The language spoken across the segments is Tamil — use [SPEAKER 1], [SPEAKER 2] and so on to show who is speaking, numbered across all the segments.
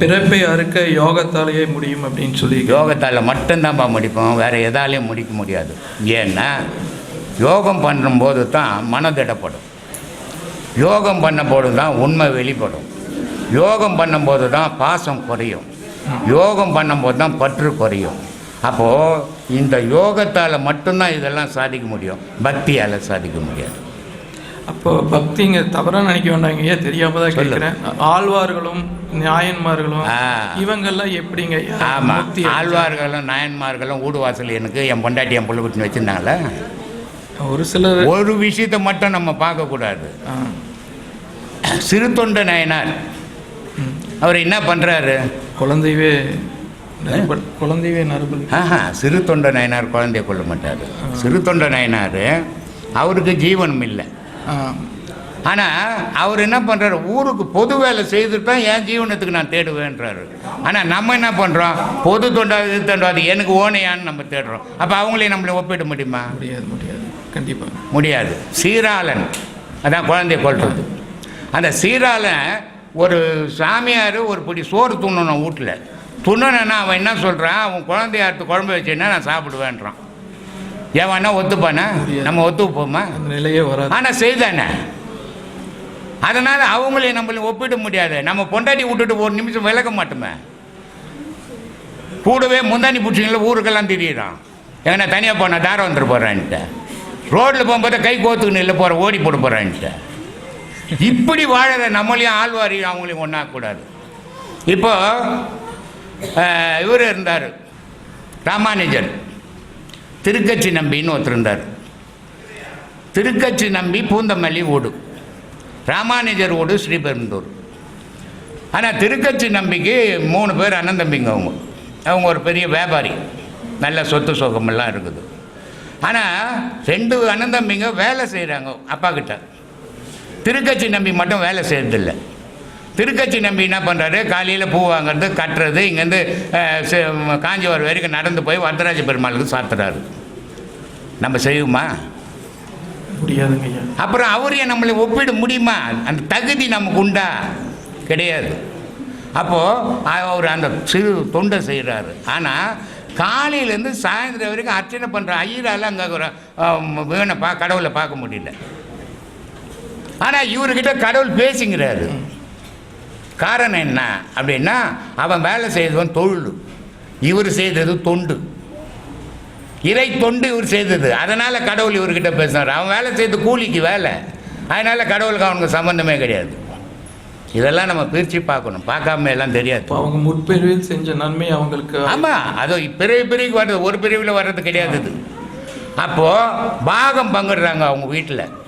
[SPEAKER 1] பிறப்பை அறுக்க யோகத்தாலேயே முடியும் அப்படின்னு சொல்லி
[SPEAKER 2] யோகத்தால் மட்டும்தான்ப்பா முடிப்போம் வேறு எதாலையும் முடிக்க முடியாது. ஏன்னா யோகம் பண்ணும்போது தான் மனதிடப்படும் யோகம் பண்ணும்போது தான் உண்மை வெளிப்படும். யோகம் பண்ணும்போது தான் பாசம் குறையும். யோகம் பண்ணும்போது தான் பற்று குறையும். அப்போது இந்த யோகத்தால் மட்டும்தான் இதெல்லாம் சாதிக்க முடியும். பக்தியால் சாதிக்க முடியாது.
[SPEAKER 1] அப்போ பக்திங்க தவறா நினைக்க வேண்டாங்க. ஐயா தெரியாம தான். கேட்குறேன். ஆழ்வார்களும் நியாயன்மார்களும்
[SPEAKER 2] ஆ.
[SPEAKER 1] இவங்கெல்லாம் எப்படிங்க?
[SPEAKER 2] ஆமாம்? ஆழ்வார்களும் நாயன்மார்களும் வீடு வாசல் எனக்கு என் பொண்டாட்டி என் புள்ள வச்சுருந்தாங்களே
[SPEAKER 1] ஒரு சிலர்
[SPEAKER 2] ஒரு விஷயத்தை மட்டும் நம்ம பார்க்கக்கூடாது சிறு தொண்ட நாயனார். அவர் என்ன பண்ணுறாரு
[SPEAKER 1] குழந்தையவே குழந்தையவே நறுபல்.
[SPEAKER 2] ஆஹா சிறு தொண்ட நாயனார் குழந்தைய கொள்ள மாட்டார். சிறு தொண்ட நாயனார் அவருக்கு ஜீவனம் இல்லை. ஆனால் அவர் என்ன பண்ணுறாரு ஊருக்கு பொது வேலை செய்துட்டு தான் என் ஜீவனத்துக்கு நான் தேடுவேன்றாரு. ஆனால் நம்ம என்ன பண்ணுறோம் பொது தொண்டாது இது தொண்டாது எனக்கு ஓனையான்னு நம்ம தேடுறோம். அப்போ அவங்களையும் நம்மளை ஒப்பிட முடியுமா?
[SPEAKER 1] முடியாது முடியாது. கண்டிப்பா.
[SPEAKER 2] முடியாது. சீராளன். அதான் குழந்தைய கொல்றது. அந்த சீராளன் ஒரு சாமியார் ஒரு பிடி சோறு துண்ணணும் வீட்டில் துண்ணனா அவன் என்ன சொல்கிறான் அவன் குழந்தைய அறுத்து குழம்பு வச்சுன்னா நான் சாப்பிடுவேன்றான். ஏவானா ஒத்துப்பானா? நம்ம ஒத்துப்போமா?
[SPEAKER 1] நிலையே வராது.
[SPEAKER 2] ஆனால் செய்தானே? அதனால் அவங்களையும் நம்மளையும் ஒப்பிட முடியாது. நம்ம பொண்டாட்டி விட்டுட்டு ஒரு நிமிஷம் விலக மாட்டோமே. கூடவே முந்தானி பிடிச்சிங்கள ஊருக்கெல்லாம் திரியிறான். எங்கன்னா தனியாக போனா தாரம் வந்துட்டு போகிறான்ட்டு ரோட்டில் போகும்போது கை கோத்துக்குன்னு இல்லை போகிற ஓடி போட்டு போகிறான்ட்டு இப்படி வாழற நம்மளையும் ஆழ்வாரி அவங்களையும் ஒன்றாக்கூடாது இப்போ இவர் இருந்தார். ராமானுஜன் திருக்கச்சி நம்பின்னு ஒருத்தர் இருந்தார். திருக்கச்சி நம்பி பூந்தமல்லி ஓடு. ராமானுஜர் ஓடு ஸ்ரீபெரும்புதூர். ஆனால் திருக்கச்சி நம்பிக்கு மூணு பேர் அண்ணன் தம்பிங்க அவங்க. அவங்க ஒரு பெரிய வியாபாரி. நல்ல சொத்து சுகமெல்லாம் இருக்குது. ஆனால் ரெண்டு அண்ணன் தம்பிங்க வேலை செய்கிறாங்க அப்பா கிட்ட. திருக்கச்சி நம்பி மட்டும் வேலை செய்யறதில்ல திருக்கச்சி நம்பி என்ன பண்ணுறாரு காலையில் பூ வாங்கிறது கட்டுறது இங்கேருந்து அஹ், செ- காஞ்சிபுரம் வரைக்கும் நடந்து போய் வரதராஜ பெருமாளுக்கு சாத்துறாரு. நம்ம செய்வோமா
[SPEAKER 1] முடியாதுங்க ஐயா.
[SPEAKER 2] அப்புறம் அவரையே நம்மளை ஒப்பிட முடியுமா? அந்த தகுதி நமக்கு உண்டா? கிடையாது. அப்போது அவர் அந்த சிறு தொண்டை செய்கிறாரு ஆனால் காலையிலேருந்து சாயந்தரம் வரைக்கும் அர்ச்சனை பண்ணுற ஐயரால் அங்கே ஒரு வேணை பா கடவுளை பார்க்க முடியல. ஆனால் இவர்கிட்ட கடவுள் பேசுங்கிறாரு. காரணம் என்ன அப்படின்னா அவன் வேலை செய்தவன் தொழில். இவர் செய்தது தொண்டு. இறை தொண்டு இவர் செய்தது. அதனால் கடவுள் இவர்கிட்ட பேசினார் அவன் வேலை செய்த கூலிக்கு வேலை. அதனால் கடவுளுக்கு அவனுக்கு சம்மந்தமே கிடையாது. இதெல்லாம் நம்ம பிரித்து பார்க்கணும். பார்க்காம எல்லாம் தெரியாது.
[SPEAKER 1] அவங்க முற்பிரிவில் செஞ்ச நன்மை அவங்களுக்கு
[SPEAKER 2] ஆமாம் அது பிறவி பிரிவுக்கு வர்றது ஒரு பிரிவில் வர்றது கிடையாது இது. அப்போது பாகம் பங்கிடுறாங்க அவங்க வீட்டில்.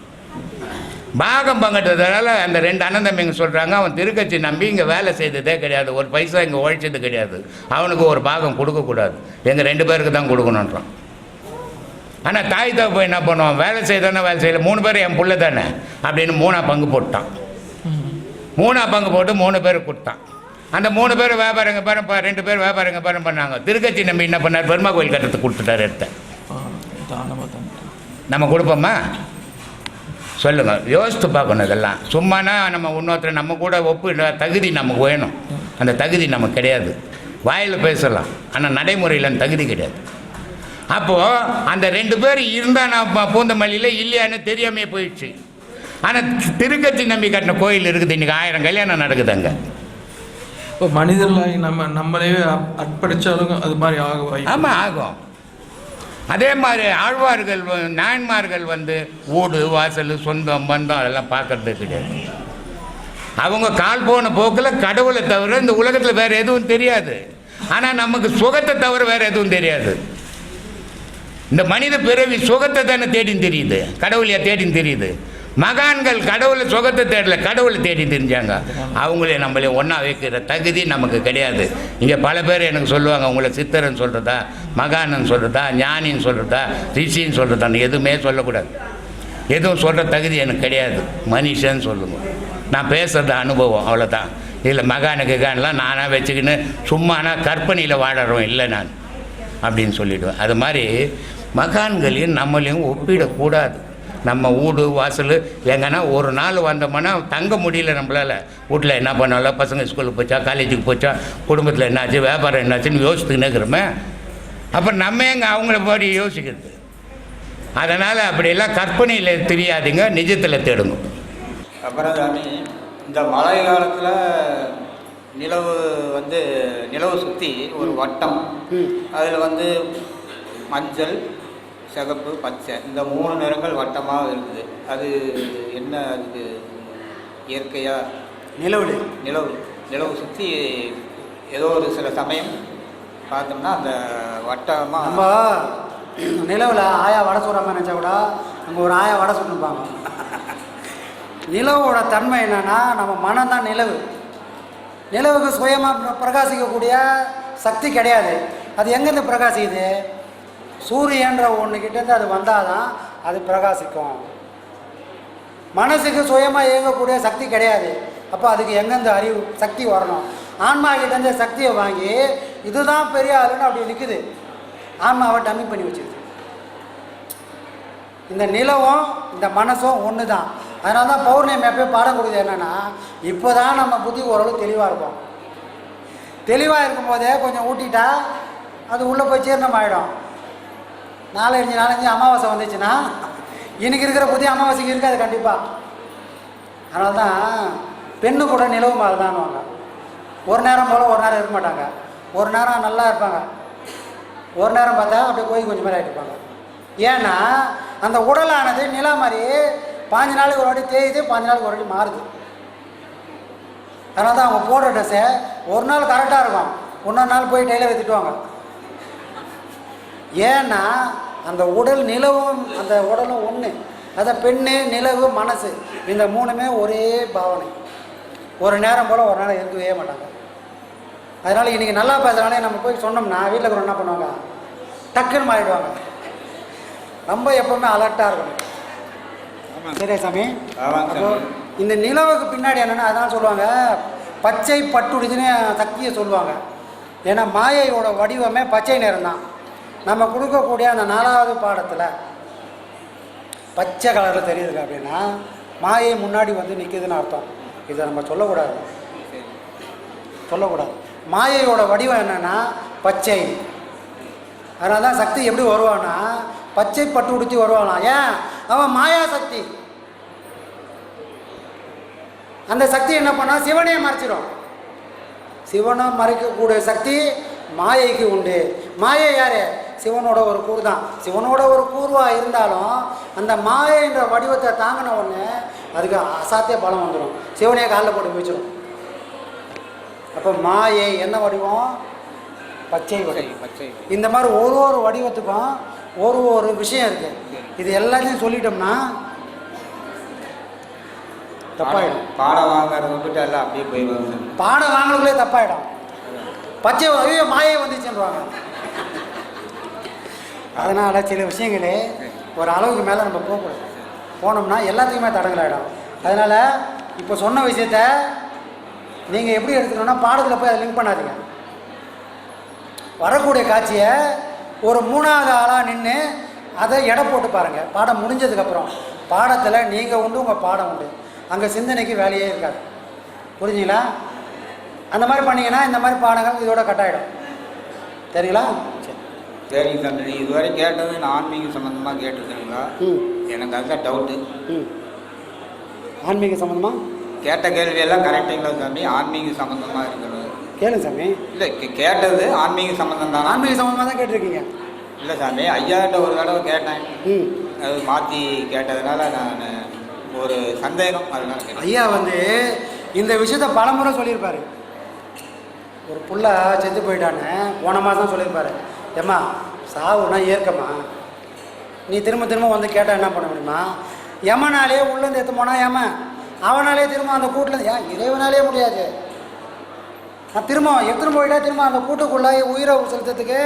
[SPEAKER 2] பாகம் பங்கிட்டதுனால அந்த ரெண்டு அண்ணன் தம்பிங்க சொல்கிறாங்க அவன் திருக்கட்சி நம்பி இங்கே வேலை செய்ததே கிடையாது. ஒரு பைசா இங்கே உழைச்சது கிடையாது. அவனுக்கு ஒரு பாகம் கொடுக்கக்கூடாது எங்கள் ரெண்டு பேருக்கு தான் கொடுக்கணுன்றான் ஆனால் தாய் தகப்ப என்ன பண்ணுவான்? வேலை செய்தானே வேலை செய்யல. மூணு பேர் என் புள்ள தானே? அப்படின்னு மூணா பங்கு போட்டான். மூணா பங்கு போட்டு மூணு பேருக்கு கொடுத்தான். அந்த மூணு பேர் வியாபாரங்க பேரம் ரெண்டு பேர் வியாபாரங்க பேரம் பண்ணாங்க. திருக்கட்சி நம்பி என்ன பண்ணார்? பெருமா கோயில் கட்டத்துக்கு கொடுத்துட்டாரு எடுத்த நம்ம கொடுப்போமா? சொல்லுங்க. யோசித்து பார்க்கணும் இதெல்லாம். சும்மானா நம்ம இன்னொருத்தர் நம்ம கூட ஒப்பிட தகுதி நமக்கு வேணும். அந்த தகுதி நமக்கு கிடையாது. வாயில் பேசலாம். ஆனால் நடைமுறையில் அந்த தகுதி கிடையாது. அப்போது அந்த ரெண்டு பேர் இருந்தால் நான் ப- பூந்தமல்லியில் இல்லையான்னு தெரியாமே போயிடுச்சு. ஆனால் திருக்கட்சி நம்பி கட்டின கோயில் இருக்குது. இன்றைக்கி ஆயிரம் கல்யாணம் நடக்குது அங்கே
[SPEAKER 1] இப்போ மனிதர்களாகி நம்ம நம்மளே அர்ப்பணிச்சாலும் அது மாதிரி ஆக வாய்ப்பு
[SPEAKER 2] ஆமாம் ஆகும். அதே மாதிரி ஆழ்வார்கள் நாயன்மார்கள் வந்து வீடு வாசல் சொந்தம் பந்தம் அதெல்லாம் பார்க்கறது கிடையாது. அவங்க கால் போன போக்கில் கடவுளை தவிர இந்த உலகத்தில் வேறு எதுவும் தெரியாது. ஆனால் நமக்கு சுகத்தை தவிர வேறு எதுவும் தெரியாது. இந்த மனித பிறவி சுகத்தை தானே தேடின்னு தெரியுது. கடவுளையா தேடின்னு தெரியுது. மகான்கள் கடவுளை சுகத்தை தேடல கடவுளை தேடி தெரிஞ்சாங்க. அவங்களே நம்மளே ஒன்றா வைக்கிற தகுதி நமக்கு கிடையாது. இங்கே பல பேர் எனக்கு சொல்லுவாங்க உங்களை சித்தரன் சொல்கிறதா மகானன் சொல்கிறதா ஞானின்னு சொல்கிறதா ரிஷின்னு சொல்கிறதான்னு எதுவுமே சொல்லக்கூடாது. எதுவும் சொல்கிற தகுதி எனக்கு கிடையாது. மனுஷன் சொல்லுங்க. நான் பேசுகிறது அனுபவம் அவ்வளோதான் இதில் மகானு கான்லாம் நானாக வச்சுக்கின்னு சும்மானா கற்பனையில் வாழறோம் இல்லை நான். அப்படின்னு சொல்லிவிடுவேன் அது மாதிரி மகான்களையும் நம்மளையும் ஒப்பிடக்கூடாது. நம்ம வீடு வாசல். எங்கன்னா ஒரு நாள் வந்தோம்னா தங்க முடியல நம்மளால். வீட்டில் என்ன பண்ணாலும் பசங்க ஸ்கூலுக்கு போச்சா காலேஜுக்கு போச்சா குடும்பத்தில் என்னாச்சு வியாபாரம் என்னாச்சுன்னு யோசித்துக்கின்னு இருக்கிறோமே. அப்போ நம்ம எங்கே அவங்கள மாதிரி யோசிக்கிறது? அதனால் அப்படியெல்லாம் கற்பனையில் தெரியாதீங்க நிஜத்தில் தேடுங்க.
[SPEAKER 3] அப்புறம் சாமி இந்த மழை காலத்தில் நிலவு வந்து நிலவு சுற்றி ஒரு வட்டம். அதில் வந்து மஞ்சள் சிகப்பு பச்சை. இந்த மூணு நிறங்கள் வட்டமாக இருக்குது. அது என்ன அதுக்கு இயற்கையாக
[SPEAKER 4] நிலவுல
[SPEAKER 3] நிலவு. நிலவு சுற்றி ஏதோ ஒரு சில சமயம் பார்த்தோம்னா அந்த
[SPEAKER 4] நம்ம
[SPEAKER 3] வட்டமாக
[SPEAKER 4] நிலவில் ஆயா வடை சுடுறாங்க நினச்சா கூட அங்கே ஒரு ஆயா வடை சுட்டுப்பாங்க. நிலவோட தன்மை என்னன்னா நம்ம மனம் தான் நிலவு. நிலவுக்கு சுயமாக பிரகாசிக்கக்கூடிய சக்தி கிடையாது. அது எங்கேருந்து பிரகாசிக்குது? சூரியன்ற ஒன்று கிட்டேருந்து அது வந்தால் தான் அது பிரகாசிக்கும். மனசுக்கு சுயமாக இயங்கக்கூடிய சக்தி கிடையாது. அப்போ அதுக்கு எங்கேருந்து அறிவு சக்தி வரணும். ஆன்மா கிட்டேருந்து சக்தியை வாங்கி இதுதான் பெரிய ஆளுன்னு அப்படி நிற்குது ஆன்மாவை டம்மி பண்ணி வச்சுருது இந்த நிலவும் இந்த மனசும் ஒன்று தான் அதனால தான் பௌர்ணமி எப்பயும் பாடம் கொடுக்குது என்னென்னா இப்போ தான் நம்ம புத்தி ஓரளவு தெளிவாக இருக்கும். தெளிவாக இருக்கும்போதே கொஞ்சம் ஊட்டிட்டா அது உள்ளே போய் ஜீரணம் ஆகிடும் நாலஞ்சு நாலஞ்சு அமாவாசை வந்துச்சுன்னா இன்றைக்கி இருக்கிற புதிய அமாவாசைக்கு இருக்காது கண்டிப்பாக அதனால தான் பெண்ணு கூட நிலவு மாதிரி தான்வாங்க ஒரு நேரம் போல் ஒரு நேரம் இருக்க மாட்டாங்க. ஒரு நேரம் நல்லா இருப்பாங்க. ஒரு நேரம் பார்த்தா அப்படியே கோயில் கொஞ்சம் மாதிரி ஆகிட்டு ஏன்னா அந்த உடலானது நிலா மாதிரி பாஞ்சு நாளைக்கு ஒரு வாட்டி தேயுது பாஞ்சு நாளைக்கு ஒரு வாட்டி மாறுது. அதனால தான் அவங்க போடுற ட்ரெஸ்ஸை ஒரு நாள் கரெக்டாக இருக்கும். இன்னொரு நாள் போய் டெய்லர் திட்டுவாங்க ஏன்னா அந்த உடல் நிலவும் அந்த உடலும் ஒன்று அதை பெண்ணு நிலவு மனசு. இந்த மூணுமே ஒரே பாவனை. ஒரு நேரம் போல் ஒரு நேரம் இருக்கவே மாட்டாங்க. அதனால் இன்றைக்கி நல்லா பேசுகிறானே நம்ம போய் சொன்னோம்னா வீட்டில் இருக்கிறவங்க என்ன பண்ணுவாங்க? டக்குன்னு மாறிடுவாங்க. ரொம்ப எப்பவுமே அலர்ட்டாக இருக்கணும். சரியா சாமி. இந்த நிலவுக்கு பின்னாடி என்னென்னா அதான் சொல்லுவாங்க பச்சை பட்டுடுதுன்னு சக்தியை சொல்லுவாங்க. ஏன்னா மாயையோட வடிவமே பச்சை நிறம் தான் நம்ம கொடுக்கக்கூடிய அந்த நாலாவது பாடத்தில் பச்சை கலரில் தெரியுது அப்படின்னா மாயை முன்னாடி வந்து நிற்கிதுன்னு அர்த்தம். இதை நம்ம சொல்லக்கூடாது. சொல்லக்கூடாது. மாயையோட வடிவம் என்னென்னா பச்சை. அதனால தான் சக்தி எப்படி வருவான்னா பச்சை பட்டு உடுத்தி வருவானா ஏன்? அவன் மாயா சக்தி. அந்த சக்தி என்ன பண்ணா சிவனையே மறைச்சிடும் சிவனை மறைக்கக்கூடிய சக்தி மாயைக்கு உண்டு. மாயை யாரு? சிவனோட ஒரு கூறு தான். சிவனோட ஒரு கூறுவாக இருந்தாலும் அந்த மாயைன்ற வடிவத்தை தாங்கின உடனே அதுக்கு அசாத்திய பலம் வந்துடும் சிவனையே காலில் போட்டு மிச்சிடும் அப்போ மாயை என்ன வடிவம்? பச்சை வடிவம்.
[SPEAKER 3] பச்சை
[SPEAKER 4] இந்த மாதிரி ஒரு ஒரு வடிவத்துக்கும் ஒரு ஒரு விஷயம் இருக்கு. இது எல்லாத்தையும் சொல்லிட்டோம்னா தப்பாயிடும்.
[SPEAKER 3] பாடம் வாங்குறத விட்டுட்டு எல்லாம் அப்படியே போயிடுவாங்க.
[SPEAKER 4] பாடம் வாங்கலுக்குள்ளே தப்பாயிடும். பச்சை ஐயோ மாயை வந்துச்சுன்றாங்க. அதனால் சில விஷயங்களே ஒரு அளவுக்கு மேலே நம்ம போகக்கூடாது. போனோம்னா எல்லாத்துக்குமே தடங்கலாயிடும் அதனால் இப்போ சொன்ன விஷயத்த நீங்கள் எப்படி எடுத்துக்கணும்னா பாடத்தில் போய் அதை லிங்க் பண்ணாதீங்க. வரக்கூடிய காட்சியை ஒரு மூணாவது ஆளாக நின்று அதை எடை போட்டு பாருங்கள் பாடம் முடிஞ்சதுக்கப்புறம் பாடத்தில் நீங்கள் உண்டு உங்கள் பாடம் உண்டு. அங்கே சிந்தனைக்கு வேலையே இருக்காது. புரிஞ்சுங்களா? அந்த மாதிரி பண்ணிங்கன்னா இந்த மாதிரி பாடங்கள் இதோட கட்டாயிடும் சரிங்களா
[SPEAKER 3] சரிங்க சாமி நீ இதுவரை கேட்டது நான் ஆன்மீக சம்மந்தமாக கேட்டிருக்கீங்களா
[SPEAKER 4] ம்.
[SPEAKER 3] எனக்கு அதுதான் டவுட்டு
[SPEAKER 4] ம். ஆன்மீக சம்மந்தமாக
[SPEAKER 3] கேட்ட கேள்வியெல்லாம் கரெக்டுங்களா சாமி ஆன்மீக சம்மந்தமாக இருக்கிறது.
[SPEAKER 4] கேளுங்க சாமி.
[SPEAKER 3] இல்லை கேட்டது ஆன்மீக சம்மந்தம் தானா?
[SPEAKER 4] ஆன்மீக சம்மந்தமாக தான் கேட்டிருக்கீங்க.
[SPEAKER 3] இல்லை சாமி ஐயாட்ட ஒரு தடவை கேட்டேன்.
[SPEAKER 4] ம்.
[SPEAKER 3] அது மாற்றி கேட்டதுனால நான் ஒரு சந்தேகம் அதனால கேட்டேன்.
[SPEAKER 4] ஐயா வந்து இந்த விஷயத்த பலமுறை சொல்லியிருப்பாரு. ஒரு புள்ள செத்து போயிட்டான்னு போன மாதம் சொல்லியிருப்பாரு. ஏம்மா சாவுனா ஏற்கம்மா. நீ திரும்ப திரும்ப வந்து கேட்டால் என்ன பண்ண முடியுமா? எமனாலே உள்ளேருந்து எடுத்து போனா யமன் அவனாலே திரும்ப அந்த கூட்டில் ஏன் இறைவனாலே முடியாது. நான் திரும்ப எடுத்துன்னு போயிட்டா திரும்ப அந்த கூட்டுக்குள்ளே உயிரை செலுத்துறதுக்கு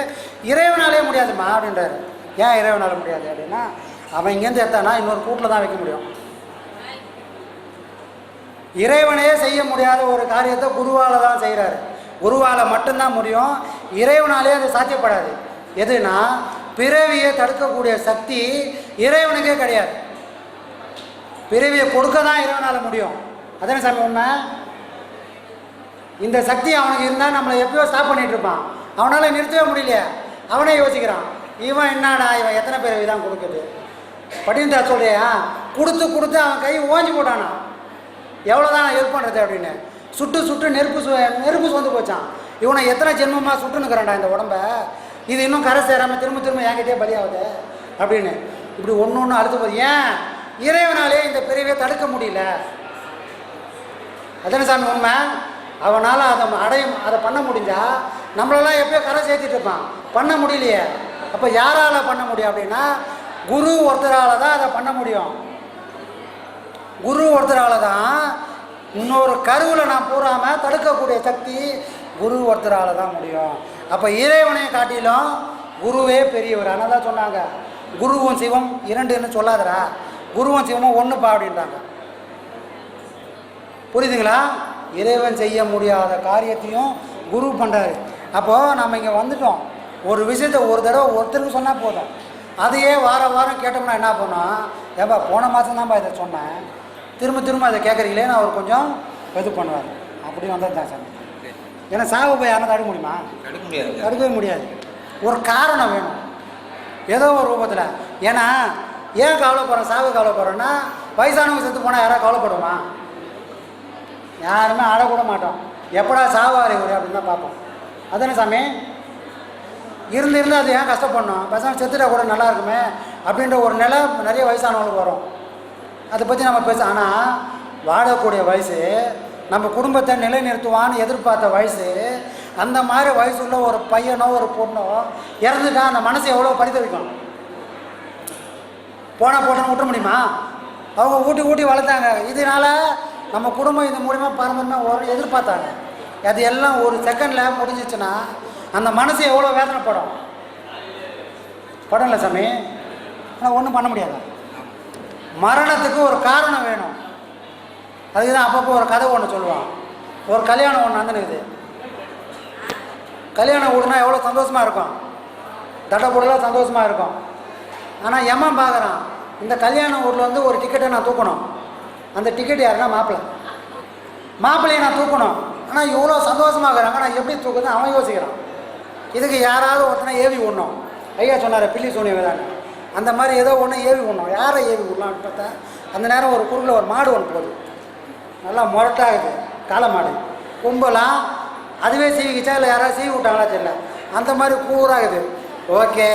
[SPEAKER 4] இறைவனாலே முடியாதும்மா அப்படின்றாரு. ஏன் இறைவனால முடியாது அப்படின்னா அவன் இங்கேருந்து எடுத்தானா இன்னொரு கூட்டில் தான் வைக்க முடியும். இறைவனே செய்ய முடியாத ஒரு காரியத்தை குருவால் தான் செய்கிறாரு குருவால் மட்டும்தான் முடியும். இறைவனாலே அது சாத்தியப்படாது. எதுனா பிறவியை தடுக்கக்கூடிய சக்தி இறைவனுக்கே கிடையாது. பிறவியை கொடுக்க தான் இறைவனால் முடியும். அதான சாமி உண்மை? இந்த சக்தி அவனுக்கு இருந்தால் நம்மளை எப்பயோ ஸ்டாப் பண்ணிட்டு இருப்பான். அவனால் நிறுத்தவே முடியலையே. அவனே யோசிக்கிறான். இவன் என்னடா இவன் எத்தனை பிறவி தான் கொடுக்குது? படிந்தா சொல்கிறியா கொடுத்து கொடுத்து அவன் கை ஓஞ்சி போட்டானா? எவ்வளோ தான் நான் ஹெல்ப் பண்ணுறது அப்படின்னு. சுட்டு சுட்டு நெருப்பு சு நெருப்பு சோர்ந்து போச்சான் இவனை எத்தனை ஜென்மமாக சுட்டுனுக்குறான்டா இந்த உடம்ப? இது இன்னும் கரை சேராமல் திரும்ப திரும்ப என்கிட்டே பலியாகுது. அப்படின்னு இப்படி ஒன்று ஒன்று அழுத்து போகுது ஏன்? இறைவனாலே இந்த பிரிவை தடுக்க முடியல. அதானே சாமி உண்மை? அவனால் அதை அடைய அதை பண்ண முடிஞ்சா நம்மளெல்லாம் எப்பயோ கரை சேர்த்துட்டு இருப்பான். பண்ண முடியலையே. அப்போ யாரால் பண்ண முடியும் அப்படின்னா குரு ஒருத்தரால் தான் அதை பண்ண முடியும். குரு ஒருத்தரால் தான் இன்னொரு கருவில் நான் பூராமல் தடுக்கக்கூடிய சக்தி குரு ஒருத்தரால் தான் முடியும். அப்போ இறைவனை காட்டிலும் குருவே பெரியவர். ஆனால் தான் சொன்னாங்க. குருவும் சிவம் இரண்டுன்னு சொல்லாதடா. குருவும் சிவமும் ஒன்றுப்பா அப்படின்றாங்க. புரியுதுங்களா? இறைவன் செய்ய முடியாத காரியத்தையும் குரு பண்ணுறாரு அப்போது நம்ம இங்கே வந்துட்டோம். ஒரு விஷயத்த ஒரு தடவை ஒருத்தருக்கு சொன்னால் போதும். அதையே வார வாரம் கேட்டோம்னா என்ன பண்ணோம் ஏப்பா போன மாதம் தான்ப்பா இதை சொன்னேன். திரும்ப திரும்ப அதை கேட்குறீங்களேன்னு அவர் கொஞ்சம் இது பண்ணுவார். அப்படி வந்தது தான் சாமி. ஏன்னா சாவு போய் யாரும் தடுக்க முடியுமா?
[SPEAKER 3] தடுக்க முடியாது.
[SPEAKER 4] தடுக்கவே முடியாது. ஒரு காரணம் வேணும். ஏதோ ஒரு ரூபத்தில். ஏன்னா ஏன் கவலைப்படுறோம்? சாவு கவலைப்படுறோன்னா வயசானவங்க செத்து போனால் யாராவது கவலைப்படுமா? யாருமே அழக்கூட மாட்டோம். எப்படா சாவாரி ஒரு அப்படின்னு தான் பார்ப்போம். அதானே சாமி? இருந்து இருந்து அது ஏன் கஷ்டப்படணும்? பேசாமல் செத்துட்டா கூட நல்லா இருக்குமே அப்படின்ற ஒரு நிலை நிறைய வயசானவங்களுக்கு வரும். அதை பற்றி நம்ம பேச ஆனால் வாழக்கூடிய வயசு நம்ம குடும்பத்தை நிலைநிறுத்துவான்னு எதிர்பார்த்த வயசு அந்த மாதிரி வயசுள்ள ஒரு பையனோ ஒரு பொண்ணோ இறந்துட்டா அந்த மனசு எவ்வளோ பரிதவிக்கும்? போனால் போட்டோன்னு விட்ட முடியுமா? அவங்க ஊட்டி ஊட்டி வளர்த்தாங்க. இதனால நம்ம குடும்பம் இது மூலிமா பாரம்பரியமாக ஒரு எதிர்பார்த்தாங்க. அது எல்லாம் ஒரு செகண்டில் முடிஞ்சிச்சுன்னா அந்த மனசு எவ்வளோ வேதனைப்படும்? இல்லை சாமி. ஆனால் ஒன்றும் பண்ண முடியாது? மரணத்துக்கு ஒரு காரணம் வேணும். அதுக்கு தான் அப்பப்போ ஒரு கதை ஒன்று சொல்லுவான். ஒரு கல்யாணம் ஒன்று நடந்துனுக்குது. கல்யாணம் வீடுனா எவ்வளோ சந்தோஷமாக இருக்கும். தடபுடலாக சந்தோஷமாக இருக்கும். ஆனால் எமன் பார்க்குறான் இந்த கல்யாண ஊரில் வந்து ஒரு டிக்கெட்டை நான் தூக்கணும். அந்த டிக்கெட் யாருன்னா மாப்பிள்ளை. மாப்பிள்ளையை நான் தூக்கணும். ஆனால் இவ்வளோ சந்தோஷமாக இருக்கிறாங்க. நான் எப்படி தூக்குதுன்னு அவன் யோசிக்கிறான். இதுக்கு யாராவது ஒருத்தனை ஏவி விடணும். ஐயா சொன்னார் பில்லி சோனிய வேதாங்க அந்த மாதிரி ஏதோ ஒன்று ஏவி விடணும். யாரை ஏவி விடலாம்னு பார்த்தா அந்த நேரம் ஒரு குறுக்கில் ஒரு மாடு ஒன்று போகுது. நல்லா முரட்டாகுது காளை மாடு. கும்பலாம் அதுவே சீவிக்கிச்சா இல்லை யாராவது சீவி விட்டாங்களா தெரியல. அந்த மாதிரி கூறாகுது ஓகே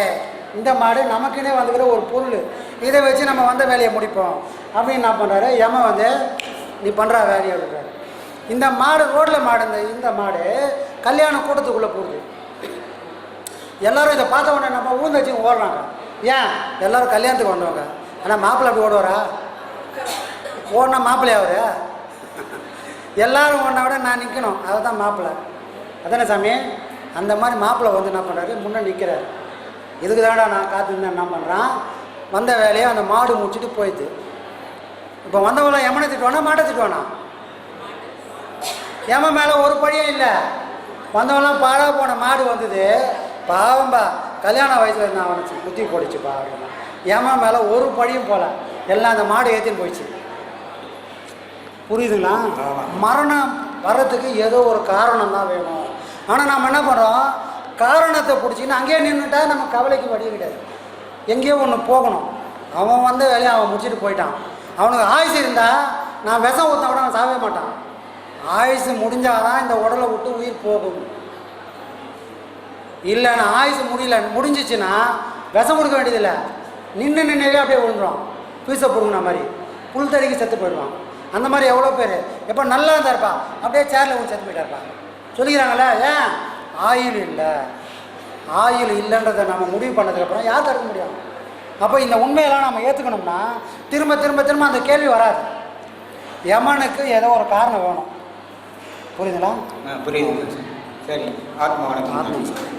[SPEAKER 4] இந்த மாடு நமக்குன்னே வந்துக்கிற ஒரு பொருள். இதை வச்சு நம்ம வந்த வேலையை முடிப்போம். அப்படின்னு என்ன பண்ணுறாரு யம வந்து நீ பண்ணுற வேலையை அப்படின்றாரு இந்த மாடு ரோட்டில் மாடு இந்த இந்த மாடு கல்யாண கூட்டத்துக்குள்ளே போகுது. எல்லோரும் இதை பார்த்த உடனே நம்ம ஊந்து வச்சு ஓடுறாங்க. ஏன்? எல்லாரும் கல்யாணத்துக்கு வந்தவங்க. ஆனால் மாப்பிள்ளை அப்படி ஓடுவாரா? ஓடினா மாப்பிள்ளையா அவரு? எல்லாரும் ஒன்றை விட நான் நிற்கணும் அதுதான் மாப்பிள்ளை. அதானே சாமி? அந்த மாதிரி மாப்பிள்ளை வந்து என்ன பண்ணுறாரு முன்னே நிற்கிறாரு இதுக்கு தான்டா நான் காத்திருந்தேன். என்ன பண்ணுறான் வந்த வேலையை அந்த மாடு முடிச்சுட்டு போயிடுது. இப்போ வந்தவங்கள எமனை திட்டுவானா மாட்டை திட்டுவானா? ஏமா மேலே ஒரு பழியும் இல்லை. வந்தவங்களாம் பாழா போன மாடு வந்தது. பாவம்பா. கல்யாண வயசில் இருந்தான் அவனுக்கு புத்தி போடுச்சுப்பா அப்படின்னா. எமன் மேலே ஒரு பழியும் போல. எல்லாம் அந்த மாடு ஏற்றின்னு போயிடுச்சு. புரியுதுங்களா? மரணம் வர்றதுக்கு ஏதோ ஒரு காரணம் தான் வேணும். ஆனால் நம்ம என்ன பண்ணுறோம் காரணத்தை பிடிச்சின்னு அங்கேயே நின்றுட்டா நம்ம கவலைக்கு வழி கிடையாது. எங்கேயோ ஒன்று போகணும். அவன் வந்த வேலையை அவன் முடிச்சுட்டு போயிட்டான். அவனுக்கு ஆயுசு இருந்தால் நான் விஷம் ஊற்றின கூட அவன் சாவே மாட்டான். ஆயுசு முடிஞ்சாதான் இந்த உடலை விட்டு உயிர் போகும். இல்லை நான் ஆயுசு முடியல. முடிஞ்சிச்சுன்னா விஷம் கொடுக்க வேண்டியதில்லை. நின்று நின்றுவே அப்படியே விழுந்துரும். பீசை பிடுங்கின மாதிரி. புல் தடிக்கு செத்து போயிடுவான். அந்த மாதிரி எவ்வளோ பேர்? எப்போ நல்லா இருந்தா இருப்பா. அப்படியே சேரில் வந்து செத்து போயிட்டாருப்பா சொல்லிக்கிறாங்களே ஏன்? ஆயுள் இல்லை. ஆயுள் இல்லைன்றதை நம்ம முடிவு பண்ணதுக்கப்புறம் யார் தடுக்க முடியும்? அப்போ இந்த உண்மையெல்லாம் நம்ம ஏற்றுக்கணும்னா திரும்ப திரும்ப திரும்ப அந்த கேள்வி வராது. யமனுக்கு ஏதோ ஒரு காரணம் வேணும். புரியுதுங்களா?
[SPEAKER 3] புரியுது. சரி. ஆத்மா வணக்கம்.